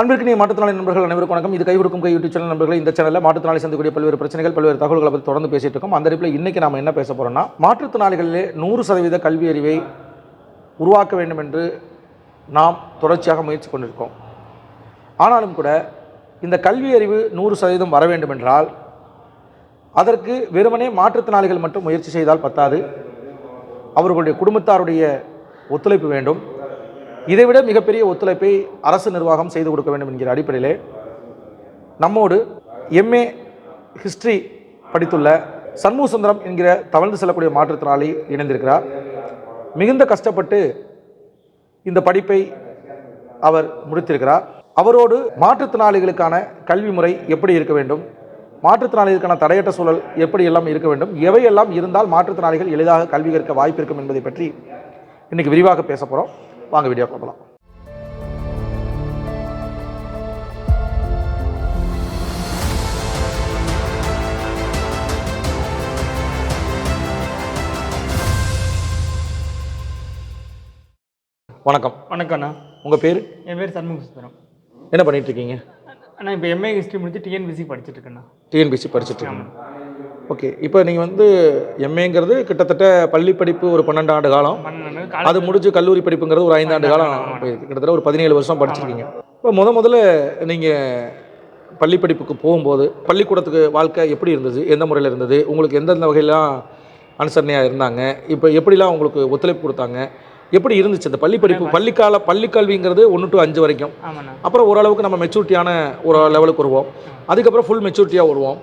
அன்பிற்கு நீ மாற்றுத்திறனாளி நண்பர்கள் அனைவருக்கும் வணக்கம். இது கை கொடுக்கும் கை யூடியூப் சேனல் நண்பர்கள் இந்த சேனலில் மாற்றுத்திறனாளி சந்திக்கூடிய பல்வேறு பிரச்சனைகள் பல்வேறு தகவல்களை பற்றி தொடர்ந்து பேசிட்டு இருக்கோம். அந்த அறிப்பில் இன்றைக்கி நாம் என்ன பேச போகிறோம்னா மாற்றுத்திறனாளிகளிலே நூறு சதவீத கல்வி அறிவை உருவாக்க வேண்டும் என்று நாம் தொடர்ச்சியாக முயற்சி கொண்டிருக்கோம் ஆனாலும் கூட இந்த கல்வி அறிவு நூறு சதவீதம் வர வேண்டும் என்றால் அதற்கு வெறுமனே மாற்றுத்திறனாளிகள் மட்டும் முயற்சி செய்தால் பத்தாது. அவர்களுடைய குடும்பத்தாருடைய ஒத்துழைப்பு வேண்டும். இதைவிட மிகப்பெரிய ஒத்துழைப்பை அரசு நிர்வாகம் செய்து கொடுக்க வேண்டும் என்கிற அடிப்படையிலே நம்மோடு எம்ஏ ஹிஸ்ட்ரி படித்துள்ள சண்முக சுந்தரம் என்கிற தவழ்ந்து செல்லக்கூடிய மாற்றுத்திறனாளி இணைந்திருக்கிறார். மிகுந்த கஷ்டப்பட்டு இந்த படிப்பை அவர் முடித்திருக்கிறார். அவரோடு மாற்றுத்திறனாளிகளுக்கான கல்வி முறை எப்படி இருக்க வேண்டும்? மாற்றுத்திறனாளிகளுக்கான தடையற்ற சூழல் எப்படி எல்லாம் இருக்க வேண்டும்? எவையெல்லாம் இருந்தால் மாற்றுத்திறனாளிகள் எளிதாக கல்வி கற்க வாய்ப்பு இருக்கும் என்பதை பற்றி இன்றைக்கி விரிவாக பேச போகிறோம் வாங்க வீடியோ பார்க்கலாம். வணக்கம். வணக்கம்ண்ணா உங்கள் பேர்? என் பேர் சண்முக சுந்தரம் என்ன பண்ணிட்டு இருக்கீங்க? அண்ணா இப்போ எம்ஏ ஹிஸ்ட்ரி முடிச்சு டிஎன்பிசி படிச்சுட்டு இருக்கேண்ணா டிஎன்பிசி படிச்சுட்டு இருக்கீங்க. ஓகே. இப்போ நீங்கள் வந்து எம்ஏங்கிறது கிட்டத்தட்ட பள்ளி படிப்பு ஒரு பன்னெண்டு ஆண்டு காலம். அது முடிஞ்சு கல்லூரி படிப்புங்கிறது ஒரு ஐந்தாண்டு காலம் போயிருக்கு கிட்டத்தட்ட ஒரு பதினேழு வருஷம் படிச்சிருக்கீங்க. இப்போ முத முதல்ல நீங்கள் பள்ளி படிப்புக்கு போகும்போது பள்ளிக்கூடத்துக்கு வாழ்க்கை எப்படி இருந்தது? எந்த முறையில் இருந்தது? உங்களுக்கு எந்தெந்த வகையெல்லாம் அனுசரணையாக இருந்தாங்க? இப்போ எப்படிலாம் உங்களுக்கு ஒத்துழைப்பு கொடுத்தாங்க? எப்படி இருந்துச்சு இந்த பள்ளி படிப்பு? பள்ளிக்கால பள்ளி கல்விங்கிறது ஒன்று டு அஞ்சு வரைக்கும். அப்புறம் ஓரளவுக்கு நம்ம மெச்சூரிட்டியான ஒரு லெவலுக்கு வருவோம். அதுக்கப்புறம் ஃபுல் மெச்சூரிட்டியாக வருவோம்.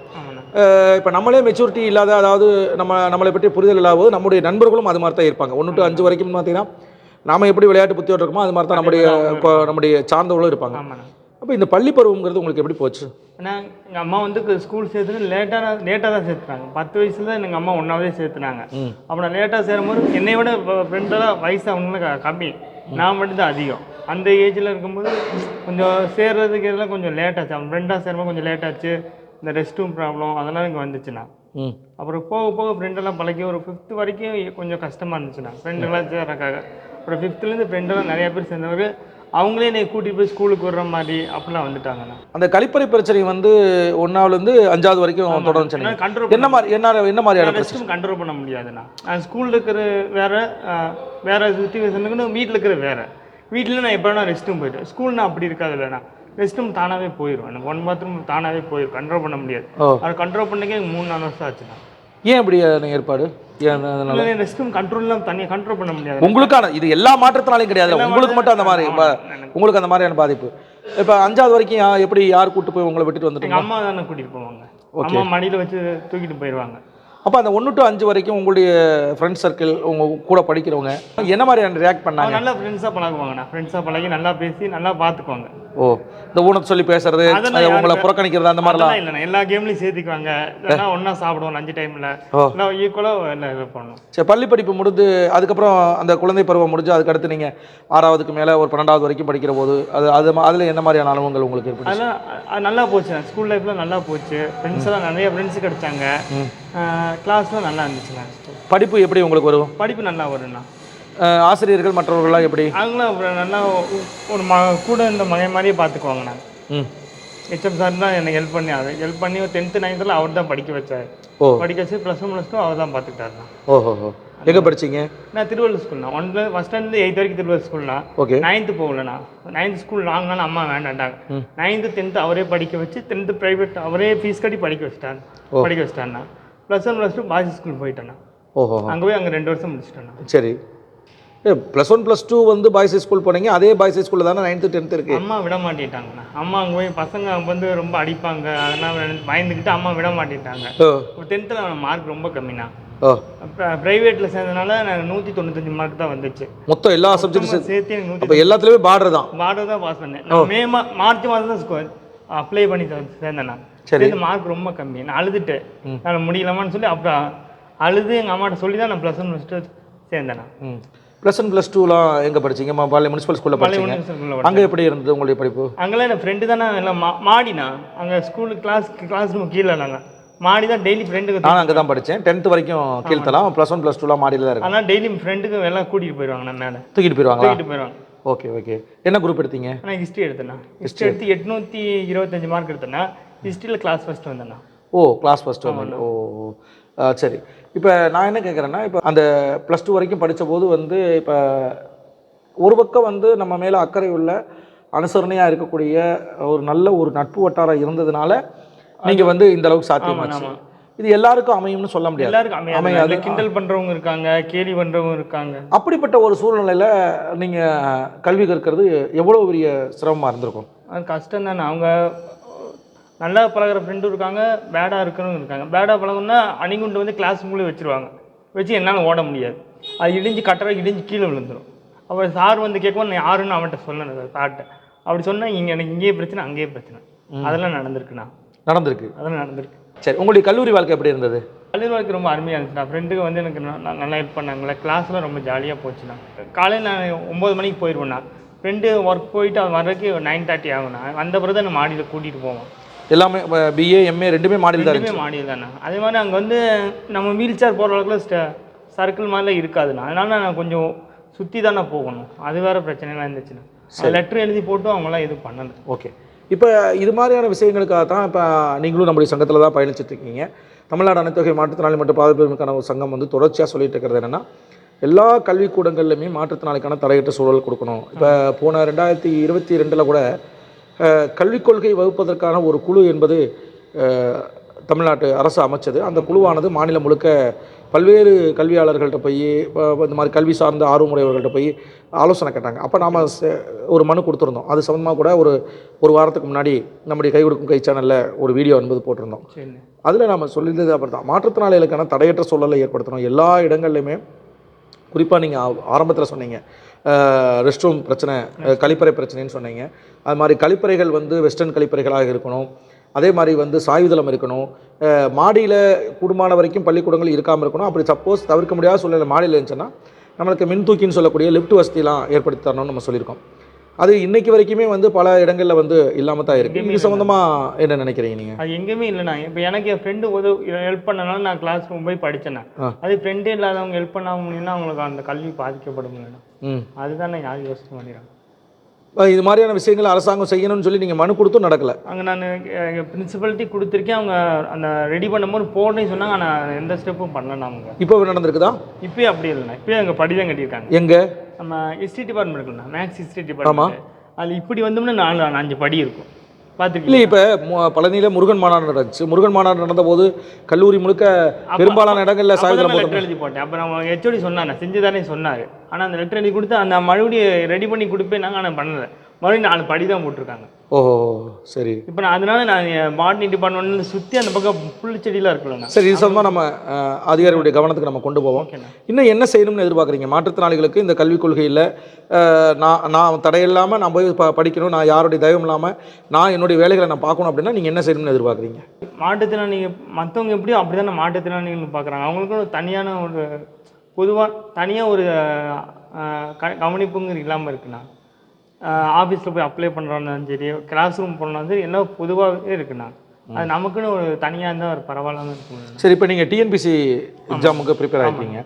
இப்போ நம்மளே மெச்சூரிட்டி இல்லாத அதாவது நம்ம நம்மளை பற்றி புரிதல் இல்லாத போது நம்முடைய நண்பர்களும் அது மாதிரி தான் இருப்பாங்க. ஒன்று டு அஞ்சு வரைக்கும் பார்த்தீங்கன்னா நாம எப்படி விளையாட்டு புத்தியோடு இருக்கோமோ அது மாதிரி தான் நம்முடைய நம்முடைய சார்ந்தவர்களும் இருப்பாங்க. அப்போ இந்த பள்ளி பருவங்கிறது உங்களுக்கு எப்படி போச்சு? ஏன்னா எங்கள் அம்மா வந்து ஸ்கூல் சேர்த்துட்டு லேட்டாக லேட்டாக தான் சேர்த்துனாங்க. பத்து வயசுல தான் எங்கள் அம்மா ஒன்றாவே சேர்த்துனாங்க. அப்போ நான் லேட்டாக சேரும்போது என்னை விட ஃப்ரெண்டெல்லாம் வயசு அவங்களுக்கு கம்மி. நான் மட்டும் தான் அதிகம். அந்த ஏஜில் இருக்கும்போது கொஞ்சம் சேர்றதுக்கு இதெல்லாம் கொஞ்சம் லேட்டாச்சு அவன் ஃப்ரெண்டாக சேரும்போது கொஞ்சம் லேட்டாச்சு இந்த ரெஸ்ட் ரூம் ப்ராப்ளம் அதெல்லாம் இங்கே வந்துச்சுண்ணா அப்புறம் போக போக ஃப்ரெண்டெல்லாம் பழகி ஒரு ஃபிஃப்த்து வரைக்கும் கொஞ்சம் கஷ்டமாக இருந்துச்சுண்ணா ஃப்ரெண்டுலாம் சேர்றக்காக அப்புறம் ஃபிஃப்த்துலேருந்து ஃப்ரெண்டெல்லாம் நிறைய பேர் சேர்ந்தவங்க அவங்களே என்னை கூட்டிகிட்டு போய் ஸ்கூலுக்கு விடுற மாதிரி அப்படிலாம் வந்துட்டாங்கண்ணா. அந்த கழிப்பறை பிரச்சனை வந்து ஒன்றாவதுலேருந்து அஞ்சாவது வரைக்கும் தொடர்ந்து. கண்ட்ரோல் என்ன மாதிரி என்ன என்ன மாதிரியான பிரச்சனை? ரெஸ்ட்டும் கண்ட்ரோல் பண்ண முடியாதுண்ணா. நான் ஸ்கூலில் இருக்கிற வேற வேற சுச்சுவேஷனுக்குன்னு வீட்டில் இருக்கிற வேற. வீட்டில் நான் எப்போ வேணா ரெஸ்ட் ரூம் போயிட்டு ஸ்கூல்னா அப்படி இருக்காது இல்லைண்ணா. ரெஸ்ட் ரூம் தானாகவே போயிடும் எனக்கு ஒன் பாத்ரூம் தானாகவே போயிடும் கண்ட்ரோல் பண்ண முடியாது. அது கண்ட்ரோல் பண்ணக்கே எனக்கு மூணு நாலு வருஷம் ஆச்சுண்ணா. ஏன் இப்படி ஏற்பாடு? ரெஸ்ட் ரூம் கண்ட்ரோல்லாம் தனியாக கண்ட்ரோல் பண்ண முடியாது உங்களுக்கான இது எல்லா மாற்றத்தினாலையும் கிடையாது உங்களுக்கு மட்டும் அந்த மாதிரி. உங்களுக்கு அந்த மாதிரியான பாதிப்பு. இப்போ அஞ்சாவது வரைக்கும் எப்படி யார் கூட்டு போய் உங்களை விட்டுட்டு எங்கள் அம்மா தானே கூட்டிகிட்டு போவாங்க. அம்மா மடியில் வச்சு தூக்கிட்டு போயிடுவாங்க அப்போ அந்த ஒன்று டு அஞ்சு வரைக்கும் உங்களுடைய ஃப்ரெண்ட் சர்க்கிள் உங்க கூட படிக்கிறவங்க என்ன மாதிரியான ரியாக்ட் பண்ணாங்க? நல்லா ஃப்ரெண்ட்ஸாக பழகுவாங்கண்ணா ஃப்ரெண்ட்ஸாக பழகி நல்லா பேசி நல்லா பார்த்துக்குவாங்க ஓ இந்த ஊனத்தை சொல்லி பேசுறது உங்களை புறக்கணிக்கிறது அந்த மாதிரிலாம்? இல்லைண்ணா. எல்லா கேம்லையும் சேர்த்துக்குவாங்க. ஒன்றா சாப்பிடுவோம் லஞ்சு டைமில். எல்லாம் ஈக்குவலாக எல்லாம் இது பண்ணணும் சரி பள்ளி படிப்பு முடிஞ்சு அதுக்கப்புறம் அந்த குழந்தை பருவம் முடிஞ்சு அதுக்கடுத்து நீங்கள் ஆறாவதுக்கு மேலே ஒரு பன்னெண்டாவது வரைக்கும் படிக்கிற போது அது அது அதில் என்ன மாதிரியான அனுபவங்கள் உங்களுக்கு அது நல்லா போச்சு ஸ்கூல் லைஃப்பில் நல்லா போச்சு. ஃப்ரெண்ட்ஸ் எல்லாம் நிறைய ஃப்ரெண்ட்ஸ் கிடைச்சாங்க. கிளாஸ்லாம் நல்லா இருந்துச்சுண்ணா. படிப்பு எப்படி உங்களுக்கு வரும்? படிப்பு நல்லா வரும்ண்ணா. ஆசிரியர்கள் மற்றவர்கள்லாம் எப்படி? அவங்களும் நல்லா ஒரு ம கூட இந்த மகன் மாதிரியே பார்த்துக்குவாங்கண்ணா. ம். ஹெச்எம் சார் தான் எனக்கு ஹெல்ப் பண்ணி அது ஹெல்ப் பண்ணி டென்த்து நைன்த்தில் அவர் தான் படிக்க வச்சார். ஓ. படிக்க வச்சு ப்ளஸ் ஒன் ப்ளஸ் டூ அவர் தான் பார்த்துக்கிட்டாருண்ணா. ஓஹோ எங்கே படிச்சீங்க? நான் திருவள்ளூர் ஸ்கூல்ண்ணா ஒன்ல ஃபஸ்ட் ஸ்டாண்ட் எயித் வரைக்கும் திருவள்ளூர் ஸ்கூல்ண்ணா ஓகே. நைன்த்து போகலண்ணா. நைன்த் ஸ்கூல் வாங்கினாலும் அம்மா வேண்டாண்டாங்க. நைன்த்து டென்த்து அவரே படிக்க வச்சு டென்த்து ப்ரைவேட் அவரே ஃபீஸ் கட்டி படிக்க வச்சிட்டாங்க படிக்க வச்சிட்டாண்ணா plus one plus two boys school போயிட்டேண்ணா. ஓஹோ. அங்கே போய் அங்கே ரெண்டு வருஷம் முடிச்சிட்டேண்ணா. சரி. ப்ளஸ் ஒன் ப்ளஸ் டூ வந்து பாய்ஸ் ஸ்கூல் போனீங்க அதே பாய்ஸ் ஸ்கூலில் தானே நைன்த்து டென்த்து இருக்குது அம்மா விட மாட்டேட்டாங்கண்ணா. அம்மா அங்கே போய் பசங்க வந்து ரொம்ப அடிப்பாங்க அதெல்லாம் பயந்துக்கிட்டு அம்மா விட மாட்டேட்டாங்க. டென்த்தில் மார்க் ரொம்ப கம்மினா ஓ. ப்ரைவேட்டில் சேர்ந்தனால எனக்கு நூற்றி தொண்ணூத்தஞ்சு மார்க் தான் வந்துச்சு. மொத்தம் எல்லா சப்ஜெக்ட்ஸும் சும்மா சேர்த்து எனக்கு நூற்றி எல்லாத்துலேயுமே பார்டர் தான். பார்டர் தான் பாஸ் பண்ணேன். மே மா மார்ச் மாதம் தான் அப்ளை பண்ணி சேர்ந்தேன் நான் சரி. சேர்ந்து மார்க் ரொம்ப கம்மி. நான் அழுதுட்டேன். நான் முடியலமான்னு சொல்லி அப்புறம் அழுது எங்கள் அம்மாட்ட சொல்லி தான் நான் ப்ளஸ் ஒன் ப்ளஸ் டூ சேர்ந்தேன். நான் ப்ளஸ் ஒன் ப்ளஸ் டூலாம் எங்கே படிச்சீங்க? பாளையம் முனிசிபல் ஸ்கூலில் படிச்சீங்க. அங்கே எப்படி இருந்தது உங்களுடைய படிப்பு? அங்கெல்லாம் என் ஃப்ரெண்டு தானே எல்லாம் மா மாடினா. அங்கே ஸ்கூலு கிளாஸ் கிளாஸ் ரூம் கீழே நாங்கள் மாடி தான் டெய்லி ஃப்ரெண்டுக்கு நான் அங்கே தான் படித்தேன் டென்த்து வரைக்கும் கீழ்த்தலாம் ப்ளஸ் ஒன் ப்ளஸ் டூலாம் மாடியில் தான் இருக்கு ஆனால் டெய்லி ஃப்ரெண்டுக்கு எல்லாம் கூட்டிகிட்டு போயிடுவாங்க நான் மேலே. தூக்கிட்டு போயிடுவாங்களா தூக்கிட்டு போயிடுவாங்க ஓகே ஓகே என்ன குரூப் எடுத்தீங்க? ஆனால் ஹிஸ்ட்ரி எடுத்தேண்ணா ஹிஸ்ட்ரி எடுத்து எட்நூற்றி இருபத்தஞ்சு மார்க் எடுத்தேன்னா ஹிஸ்ட்ரியில் கிளாஸ் ஃபஸ்ட் வந்தேண்ணா ஓ கிளாஸ் ஃபஸ்ட் வந்து ஓ சரி. இப்போ நான் என்ன கேட்குறேன்னா இப்போ அந்த ப்ளஸ் டூ வரைக்கும் படித்த போது வந்து இப்போ ஒரு பக்கம் வந்து நம்ம மேலே அக்கறை உள்ள அனுசரணையாக இருக்கக்கூடிய ஒரு நல்ல ஒரு நட்பு வட்டாரம் இருந்ததுனால நீங்கள் வந்து இந்த அளவுக்கு சாத்தியமாச்சு. இது எல்லாருக்கும் அமையும்னு சொல்ல முடியாது. எல்லாருக்கும் அமையாது. கிண்டல் பண்றவங்க இருக்காங்க கேலி பண்றவங்க இருக்காங்க. அப்படிப்பட்ட ஒரு சூழ்நிலையில் நீங்கள் கல்வி கற்கிறது எவ்வளோ பெரிய சிரமமாக இருந்திருக்கும்? அது கஷ்டம் தானே அவங்க நல்லா பழகுற ஃப்ரெண்டும் இருக்காங்க பேடாக இருக்கிறவங்க இருக்காங்க. பேடாக பழகுனா அணிகுண்டு வந்து கிளாஸ் மூலம் வச்சிருவாங்க. வச்சு என்னால் ஓட முடியாது. அது இடிஞ்சு கட்டுற இடிஞ்சு கீழே விழுந்துடும் அப்போ சார் வந்து கேட்கும் நான் யாருன்னு அவன்கிட்ட சொல்லணும் சார்கிட்ட அப்படி சொன்னால் இங்கே எனக்கு இங்கேயே பிரச்சனை அங்கேயே பிரச்சனை. அதெல்லாம் நடந்திருக்குண்ணா நடந்திருக்கு. அதெல்லாம் நடந்திருக்கு. சரி உங்களுடைய கல்லூரி வாழ்க்கை எப்படி இருந்தது? கல்லூரி வாழ்க்கை ரொம்ப அருமையாக இருந்துச்சு. நான் ஃப்ரெண்டுக்கு வந்து எனக்கு நல்லா ஹெல்ப் பண்ணாங்களே கிளாஸ்லாம் ரொம்ப ஜாலியாக போச்சுண்ணா காலையில் நான் ஒம்பது மணிக்கு போயிடுவேண்ணா ஃப்ரெண்டு ஒர்க் போயிட்டு அவன் வர்றதுக்கு நைன் தேர்ட்டி ஆகும்ண்ணா வந்த பிறகு நான் மாடியில் கூட்டிகிட்டு போவோம். எல்லாமே பிஏ எம்ஏ ரெண்டுமே மாடியில் தான் ரெண்டுமே மாடியில் தானே? அதே மாதிரி அங்கே வந்து நம்ம வீல் சேர் போகிற அளவுக்குள்ள சர்க்கிள் மாதிரிலாம் இருக்காதுண்ணா. அதனால நான் கொஞ்சம் சுற்றி தானே போகணும். அது வேறு பிரச்சனைலாம் இருந்துச்சுண்ணா. லெட்டர் எழுதி போட்டும் அவங்களாம் எதுவும் பண்ணலை. ஓகே. இப்போ இது மாதிரியான விஷயங்களுக்காக தான் இப்போ நீங்களும் நம்முடைய சங்கத்தில் தான் பயணிச்சுட்டு இருக்கீங்க. தமிழ்நாடு அனைத்தொகை மாற்றுத்திறனாளி மற்றும் பாதுகாப்புக்கான ஒரு சங்கம் வந்து தொடர்ச்சியாக சொல்லிட்டு இருக்கிறது என்னென்னா எல்லா கல்விக்கூடங்கள்லையுமே மாற்றுத்திறனாளிக்கான தடையற்ற சூழல் கொடுக்கணும். இப்போ போன ரெண்டாயிரத்தி இருபத்தி ரெண்டில் கூட கல்விக் கொள்கை வகுப்பதற்கான ஒரு குழு என்பது தமிழ்நாட்டு அரசு அமைச்சது. அந்த குழுவானது மாநிலம் முழுக்க பல்வேறு கல்வியாளர்கள்ட்ட போய் இந்த மாதிரி கல்வி சார்ந்த ஆர்வமுடையவர்கள்ட்ட போய் ஆலோசனை கேட்டாங்க. அப்போ நாம் ஒரு மனு கொடுத்துருந்தோம். அது சம்மந்தமாக கூட ஒரு ஒரு வாரத்துக்கு முன்னாடி நம்முடைய கை கொடுக்கும் கை சேனலில் ஒரு வீடியோ என்பது போட்டிருந்தோம். அதில் நம்ம சொல்லியிருந்தது அப்படி தான் மாற்றுத்திறனாளிகளுக்கான தடையற்ற சூழலை ஏற்படுத்தணும். எல்லா இடங்கள்லையுமே குறிப்பாக நீங்கள் ஆரம்பத்தில் சொன்னீங்க. ரெஸ்ட் ரூம் பிரச்சனை கழிப்பறை பிரச்சனைன்னு சொன்னீங்க. அது மாதிரி கழிப்பறைகள் வந்து வெஸ்டர்ன் கழிப்பறைகளாக இருக்கணும். அதே மாதிரி வந்து சாயுதளம் இருக்கணும். மாடியில் கூடுமான வரைக்கும் பள்ளிக்கூடங்கள் இருக்காமல் இருக்கணும். அப்படி சப்போஸ் தவிர்க்க முடியாத சூழ்நிலை மாடியில் இருந்துச்சுன்னா நம்மளுக்கு மின் தூக்கின்னு சொல்லக்கூடிய லிஃப்ட் வசதிலாம் ஏற்படுத்தி தரணும்னு நம்ம சொல்லியிருக்கோம். அது இன்னைக்கு வரைக்குமே வந்து பல இடங்களில் வந்து இல்லாமல் தான் இருக்குது இது சம்மந்தமாக என்ன நினைக்கிறீங்க நீங்கள் அது எங்கேயுமே இல்லைண்ணா இப்போ எனக்கு என் ஃப்ரெண்டு உதவி ஹெல்ப் பண்ணனால நான் கிளாஸ் ரூம் போய் படித்தேண்ணா. அது ஃப்ரெண்டே இல்லாதவங்க ஹெல்ப் பண்ணாம முடியும்னா அவங்களுக்கு அந்த கல்வி பாதிக்கப்படும் இல்லைண்ணா அதுதான் யாரும் யோசிக்க மாட்டேங்கிறாங்க. அஹ் இது மாதிரியான விஷயங்கள் அரசாங்கம் செய்யணும்னு சொல்லி நீங்கள் மனு கொடுத்தும் நடக்கலை. அங்கே நான் பிரின்சிபல்ட்டி கொடுத்துருக்கேன். அவங்க அந்த ரெடி பண்ணும்போது போடுறேன்னு சொன்னாங்க. ஆனால் எந்த ஸ்டெப்பும் பண்ணல அவங்க இப்போ நடந்திருக்குதா? இப்போயே அப்படி இல்லைண்ணா இப்போயே அங்கே படி தான் கட்டியிருக்காங்க. எங்க? நம்ம ஹிஸ்ட்ரி டிபார்ட்மெண்ட் இருக்குண்ணா மேக்ஸ் ஹிஸ்ட்ரி டிபார்ட்மெண்ட் அது இப்படி வந்தோம்னா நாலு அஞ்சு படி இருக்கும். இல்லை இப்போ பழனியில் முருகன் மாநாடு நடந்துச்சு. முருகன் மாநாடு நடந்தபோது கல்லூரி முழுக்க பெரும்பாலான இடங்களில் சாயுதளம் லெட்டர் எழுதி போட்டேன். அப்புறம் அவங்க ஹெச்ஓடி சொன்னாங்க செஞ்சுதானே சொன்னார் ஆனால் அந்த லெட்டர் எழுதி கொடுத்து அந்த மறுபடியும் ரெடி பண்ணி கொடுப்பேன் நாங்கள் ஆனால் பண்ணலை. மறுபடியும் நாலு படி தான் போட்டிருக்காங்க. ஓஹோ சரி. இப்போ நான் அதனால நான் பாட்னி டிபார்ட்மெண்ட்ல சுற்றி அந்த பக்கம் புல் செடியெலாம் இருக்குல்லண்ணா சரி இது சம்பந்தமாக நம்ம அதிகாரிகளுடைய கவனத்துக்கு நம்ம கொண்டு போவோம். இன்னும் என்ன செய்யணும்னு எதிர்பார்க்குறீங்க? மாற்றுத்திறனாளிகளுக்கு இந்த கல்விக் கொள்கையில் நான் நான் தடையில்லாமல் நான் போய் ப படிக்கணும். நான் யாருடைய தயவும் இல்லாமல் நான் என்னுடைய வேலைகளை நான் பார்க்கணும் அப்படின்னா நீங்கள் என்ன செய்யணும்னு எதிர்பார்க்குறீங்க? மாற்றுத்திறனாளிங்க மற்றவங்க எப்படியோ அப்படி தானே மாற்றுத்திறனாளிகள் பார்க்குறாங்க. அவங்களுக்கும் ஒரு தனியான ஒரு பொதுவாக தனியாக ஒரு அஹ், க- கவனிப்புங்க இல்லாமல் இருக்குண்ணா. ஆஃபீஸில் போய் அப்ளை பண்ணுறோம்னாலும் சரி கிளாஸ் ரூம் போனாலும் சரி எல்லாம் பொதுவாகவே இருக்குண்ணா அது நமக்குன்னு ஒரு தனியாக இருந்தால் ஒரு பரவாயில்லாமல் இருக்கும். சரி இப்போ நீங்கள் டிஎன்பிசி எக்ஸாமுக்கு ப்ரிப்பேர் ஆகிருக்கீங்க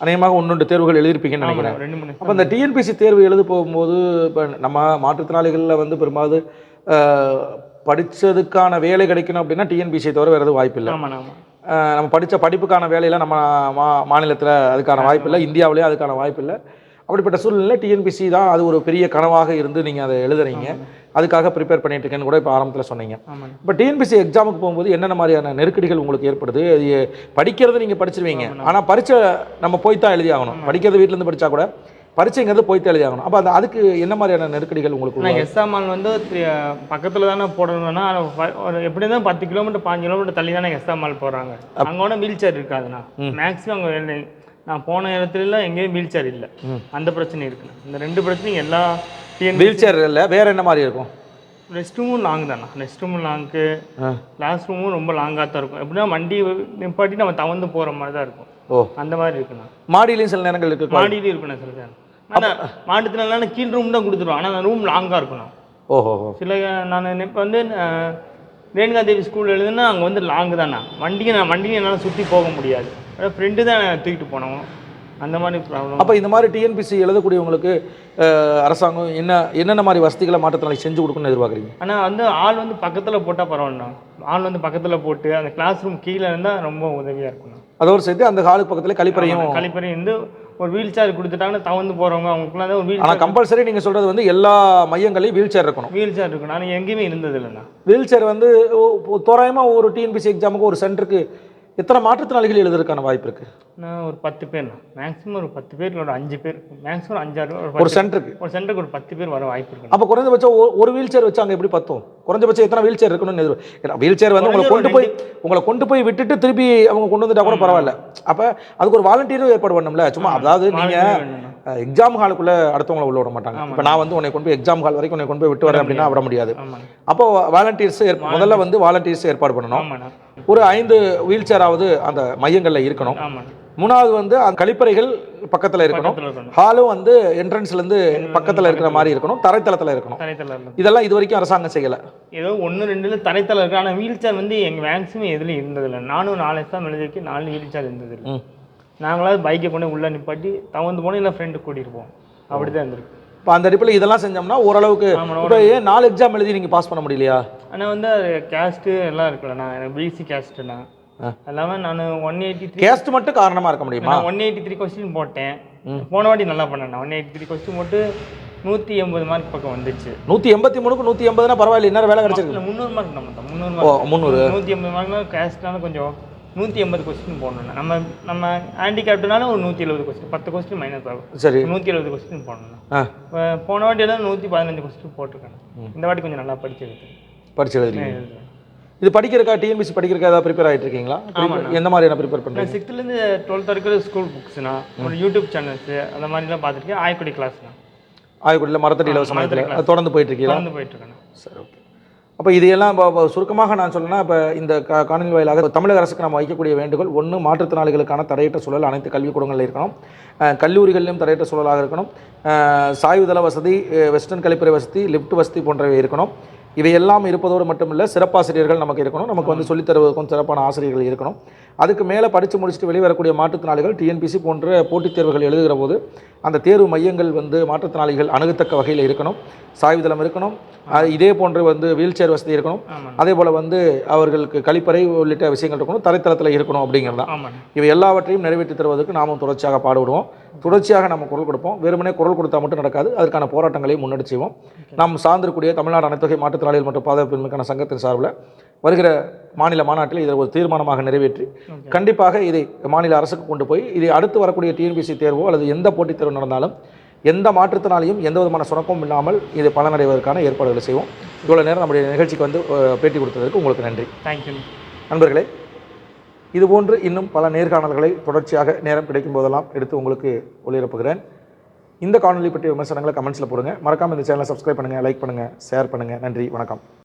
அநேகமாக ஒன்று தேர்வுகள் எழுதியிருப்பீங்கன்னு நினைக்கிறேன். ரெண்டு மூணு அப்போ இந்த டிஎன்பிசி தேர்வு எழுத போகும்போது இப்போ நம்ம மாற்றுத்திறனாளிகளில் வந்து பெரும்பாலும் அஹ், படிச்சதுக்கான வேலை கிடைக்கணும் அப்படின்னா டிஎன்பிசியை தவிர வேறு எதுவும் வாய்ப்பு இல்லை. நம்ம படித்த படிப்புக்கான வேலையில் நம்ம மா மாநிலத்தில் அதுக்கான வாய்ப்பு இல்லை. இந்தியாவிலேயே அதுக்கான வாய்ப்பு இல்லை. அப்படிப்பட்ட சூழ்நிலை டிஎன்பிசி தான் அது ஒரு பெரிய கனவாக இருந்து நீங்கள் அதை எழுதுறீங்க. அதுக்காக ப்ரிப்பேர் பண்ணிட்டு இருக்கேன்னு கூட இப்போ ஆரம்பத்தில் சொன்னீங்க. இப்போ டிஎன்பிசி எக்ஸாமுக்கு போகும்போது என்னென்ன மாதிரியான நெருக்கடிகள் உங்களுக்கு ஏற்படுது? அது படிக்கிறது நீங்கள் படிச்சிருவீங்க. ஆனால் பரீட்சை நம்ம போய் தான் எழுதி ஆகணும். படிக்கிறது வீட்டிலேருந்து படித்தா கூட பரீட்சைங்கிறது போய் எழுதி ஆகணும். அப்போ அந்த அதுக்கு என்ன மாதிரியான நெருக்கடிகள் உங்களுக்கு? எஸ்ஆமால் வந்து பக்கத்தில் தானே போடணும்னா அது எப்படி இருந்தாலும் பத்து கிலோமீட்டர் பாஞ்சு கிலோமீட்டர் தள்ளி தானே எஸ்ஆமால் போகிறாங்க அங்கே ஒன்றும் வீல் சேர் இருக்காதுண்ணா மேக்ஸிமம் அங்கே நான் போன இடத்துல எங்கேயும் வீல் சேர் இல்லை. அந்த பிரச்சனை இருக்குண்ணா இந்த ரெண்டு பிரச்சனையும் எல்லா டிஎன் வீல் சேர் இல்லை வேற என்ன மாதிரி இருக்கும்? ரெஸ்ட் ரூமும் லாங் தானே ரெஸ்ட் ரூமும் லாங்கு. கிளாஸ் ரூமும் ரொம்ப லாங்காக தான் இருக்கும். எப்படின்னா வண்டி நிப்பாட்டி நம்ம தவந்து போகிற மாதிரி தான் இருக்கும். ஓ. அந்த மாதிரி இருக்குண்ணா. மாடியிலையும் சில நேரங்கள் இருக்கு. மாடியிலும் இருக்குண்ணா சில நேரம். ஆனால் மாட்டுத்தினால கீழ் ரூம் தான் கொடுத்துருவோம். ஆனால் ரூம் லாங்காக இருக்குண்ணா. ஓஹோ சில நான் இப்போ வந்து அஹ், ரேணுகா தேவி ஸ்கூல் எழுதுனா அங்கே வந்து லாங்கு தானே? வண்டியை நான் வண்டியை என்னால் சுற்றி போக முடியாது. ஃப்ரெண்டு தான் தூக்கிட்டு போனோம் அந்த மாதிரி ப்ராப்ளம் அப்போ இந்த மாதிரி டிஎன்பிசி எழுதக்கூடியவங்களுக்கு அரசாங்கம் என்ன என்னென்ன மாதிரி வசதிகளை மாற்றத்தினால செஞ்சு கொடுக்கணும்னு எதிர்பார்க்குறீங்க? ஆனால் வந்து ஆள் வந்து பக்கத்தில் போட்டால் பரவாயில்லண்ணா. ஆள் வந்து பக்கத்தில் போட்டு அந்த கிளாஸ் ரூம் கீழே இருந்தால் ரொம்ப உதவியாக இருக்குண்ணா. அதோடு சேர்த்து அந்த ஹாலுக்கு பக்கத்தில் கழிப்பறையும் கழிப்பறை வந்து ஒரு வீல் சேர் கொடுத்துட்டாங்கன்னா தவந்து போகிறவங்க அவங்களுக்குலாம் தான் ஒரு வீல் ஆனால் கம்பல்சரி நீங்கள் சொல்கிறது வந்து எல்லா மையங்களையும் வீல் சேர் இருக்கணும். வீல் சேர் இருக்கும் நான் எங்கேயுமே இருந்தது இல்லைண்ணா வீல் சேர் வந்து தோராயமாக ஒரு டிஎன்பிசி எக்ஸாமுக்கு ஒரு சென்டருக்கு எத்தனை மாற்றுத்திறனாளிகள் எழுதுறதுக்கான வாய்ப்பு இருக்குது நான் ஒரு பத்து பேர். மேக்ஸிமம் ஒரு பத்து பேர். இல்லை ஒரு அஞ்சு பேர் மேக்ஸிமம் அஞ்சாறு ஒரு சென்டருக்கு ஒரு சென்டருக்கு ஒரு பத்து பேர் வர வாய்ப்பு இருக்கு. அப்போ குறைந்தபட்சம் ஒரு- வீல் சேர் வச்சு அங்கே எப்படி பத்தும்? குறைஞ்சபட்சம் எத்தனை வீல் சேர் இருக்கணும்னு வீல் சேர் வந்து உங்களை கொண்டு போய் உங்களை கொண்டு போய் விட்டுட்டு திருப்பி அவங்க கொண்டு வந்துட்டா கூட பரவாயில்ல. அப்போ அதுக்கு ஒரு வாலண்டியரும் ஏற்பாடு பண்ணணும்ல. சும்மா அதாவது நீங்கள் எக்ஸாம் ஹாலுக்குள்ளே அடுத்தவங்களை உள்ள விட மாட்டாங்க. இப்போ நான் வந்து உன்னை கொண்டு போய் எக்ஸாம் ஹால் வரைக்கும் உன்னை கொண்டு போய் விட்டு வரேன் அப்படின்னா விட முடியாது. அப்போ வாலண்டியர்ஸ் முதல்ல வந்து வாலண்டியர்ஸ் ஏற்பாடு பண்ணணும். ஒரு ஐந்து வீல் சேராவது அந்த மையங்களில் இருக்கணும். மூணாவது வந்து அந்த கழிப்பறைகள் பக்கத்தில் இருக்கணும். ஹாலும் வந்து என்ட்ரன்ஸ்லேருந்து பக்கத்தில் இருக்கிற மாதிரி இருக்கணும். தரைத்தளத்தில் இருக்கணும். இதெல்லாம் இது வரைக்கும் அரசாங்கம் செய்யலை. ஏதோ ஒன்று ரெண்டுல தரைத்தளம் இருக்கு. ஆனால் வீல் சேர் வந்து எங்கள் மேக்ஸிமம் எதுலையும் இருந்ததில்லை. நானும் நாலு எக்ஸாம் எழுதிருக்கு நாலு வீல் சேர் இருந்ததில்லை. நாங்களாவது பைக்கை கொண்டு உள்ளே நிப்பாட்டி தவந்து போனோம் இல்லை ஃப்ரெண்டு கூட்டிகிட்டு போவோம். அப்படி தான் இருந்திருக்கு. இப்போ அந்த அடிப்படையில் இதெல்லாம் செஞ்சோம்னா ஓரளவுக்கு இப்போ ஏன் நாலு எக்ஸாம் எழுதி நீங்கள் பாஸ் பண்ண முடியலையா? ஆனால் வந்து அது கேஸ்ட்டு எல்லாம் இருக்குல்ல நான் எனக்கு பிசி கேஸ்ட்டுண்ணா. எல்லாமே நான் ஒன் எயிட்டி த்ரீ கேஸ்ட் மட்டும் காரணமாக இருக்க முடியுமா? ஒன் எயிட்டி த்ரீ கொஸ்டின் போட்டேன். போன வாட்டி நல்லா பண்ணேன் ஒன் எயிட்டி த்ரீ கொஸ்டின் போட்டு நூற்றி எண்பது மார்க் பக்கம் வந்துச்சு. நூற்றி எண்பத்தி மூணுக்கு நூற்றி எண்பதுனா பரவாயில்ல இன்னும் வேலை கிடைச்சிருக்கு. முந்நூறு மார்க் நம்ம முந்நூறு மார்க் முந்நூறு. நூற்றி எண்பது மார்க்னா கேஸ்ட்னால கொஞ்சம் நூற்றி எண்பது கொஸ்டின் போடணும் நம்ம நம்ம ஹேண்டிகேப்டுனால ஒரு நூற்றி எழுபது கொஸ்டின் பத்து கொஸ்டின் மைனஸ் ஆகும். சரி. நூற்றி எழுபது கொஸ்டின் போடணும் ஆ. இப்போ போன வாட்டி எல்லாம் நூற்றி பதினஞ்சு கொஸ்டின் போட்டிருக்கேன் இந்த வாட்டி கொஞ்சம் நல்லா படிச்சு எழுதுறீங்க. இது படிக்கிறக்கா டிஎன்பிசி படிக்கிறக்கா ஏதாவது ப்ரிப்பேர் ஆகிட்டு இருக்கீங்களா? எந்த மாதிரியான ப்ரிப்பேர் பண்ணுறீங்க நான் சிக்ஸ்த்துலேருந்து டுவெல்த் வரைக்கும் ஸ்கூல் புக்ஸ்னா ஒரு யூடியூப் சேனல்ஸு அந்த மாதிரிலாம் பார்த்துருக்கேன். ஆய்க்குடி கிளாஸ்னா ஆய்க்குடியில் மரத்தடி இலவச மையத்தில் அது தொடர்ந்து போயிட்டு இருக்கீங்களா? தொடர்ந்து போயிட்டுருக்கேன் சரி ஓகே அப்போ இது எல்லாம் இப்போ சுருக்கமாக நான் சொல்லணும்னா இப்போ இந்த கா காணொலி வாயிலாக தமிழக அரசுக்கு நம்ம வைக்கக்கூடிய வேண்டுகோள் ஒன்று மாற்றுத்திறனாளிகளுக்கான தடையற்ற சூழல் அனைத்து கல்விக்கூடங்களில் இருக்கணும். கல்லூரிகளிலும் தடையற்ற சூழலாக இருக்கணும். சாய்வுதள வசதி வெஸ்டர்ன் கழிப்பறை வசதி லிஃப்ட் வசதி போன்றவை இருக்கணும். இவை எல்லாம் இருப்பதோடு மட்டும் இல்லை சிறப்பாசிரியர்கள் நமக்கு இருக்கணும். நமக்கு வந்து சொல்லித் தருவதற்கும் சிறப்பான ஆசிரியர்கள் இருக்கணும். அதுக்கு மேலே படித்து முடிச்சுட்டு வெளிவரக்கூடிய மாற்றுத்திறனாளிகள் டிஎன்பிசி போன்ற போட்டித் தேர்வுகள் எழுதுகிற போது அந்த தேர்வு மையங்கள் வந்து மாற்றுத்திறனாளிகள் அணுகத்தக்க வகையில் இருக்கணும். சாய்வுதளம் இருக்கணும். இதே போன்று வந்து வீல் சேர் வசதி இருக்கணும். அதே போல் வந்து அவர்களுக்கு கழிப்பறை உள்ளிட்ட விஷயங்கள் இருக்கணும். தரைத்தளத்தில் இருக்கணும் அப்படிங்கிறது. தான் இவை எல்லாவற்றையும் நிறைவேற்றி தருவதற்கு நாமும் தொடர்ச்சியாக பாடுபடுவோம். தொடர்ச்சியாக நம்ம குரல் கொடுப்போம். வெறுமனே குரல் கொடுத்தா மட்டும் நடக்காது. அதற்கான போராட்டங்களையும் முன்னெடுத்து செய்வோம். நாம் சார்ந்திருக்கூடிய தமிழ்நாடு அனைத்தொகை மாற்றுத்திறனாளிகள் மற்றும் பாதுகாப்பின்மைக்கான சங்கத்தின் சார்பில் வருகிற மாநில மாநாட்டில் இதை ஒரு தீர்மானமாக நிறைவேற்றி கண்டிப்பாக இதை மாநில அரசுக்கு கொண்டு போய் இதை அடுத்து வரக்கூடிய டிஎன்பிசி தேர்வோ அல்லது எந்த போட்டித் தேர்வு நடந்தாலும் எந்த மாற்றுத்திறனாலையும் எந்த விதமான சுணக்கமும் இல்லாமல் இது பலனடைவதற்கான ஏற்பாடுகளை செய்வோம். இவ்வளோ நேரம் நம்முடைய நிகழ்ச்சிக்கு வந்து பேட்டி கொடுத்ததற்கு உங்களுக்கு நன்றி. தேங்க்யூ நண்பர்களே இதுபோன்று இன்னும் பல நேர்காணல்களை தொடர்ச்சியாக நேரம் கிடைக்கும் போதெல்லாம் எடுத்து உங்களுக்கு ஒளிபரப்புகிறேன். இந்த காணொலி பற்றிய விமர்சனங்களை கமெண்ட்ஸில் போடுங்க. மறக்காமல் இந்த சேனலை சப்ஸ்கிரைப் பண்ணுங்கள் லைக் பண்ணுங்கள் ஷேர் பண்ணுங்கள் நன்றி வணக்கம்.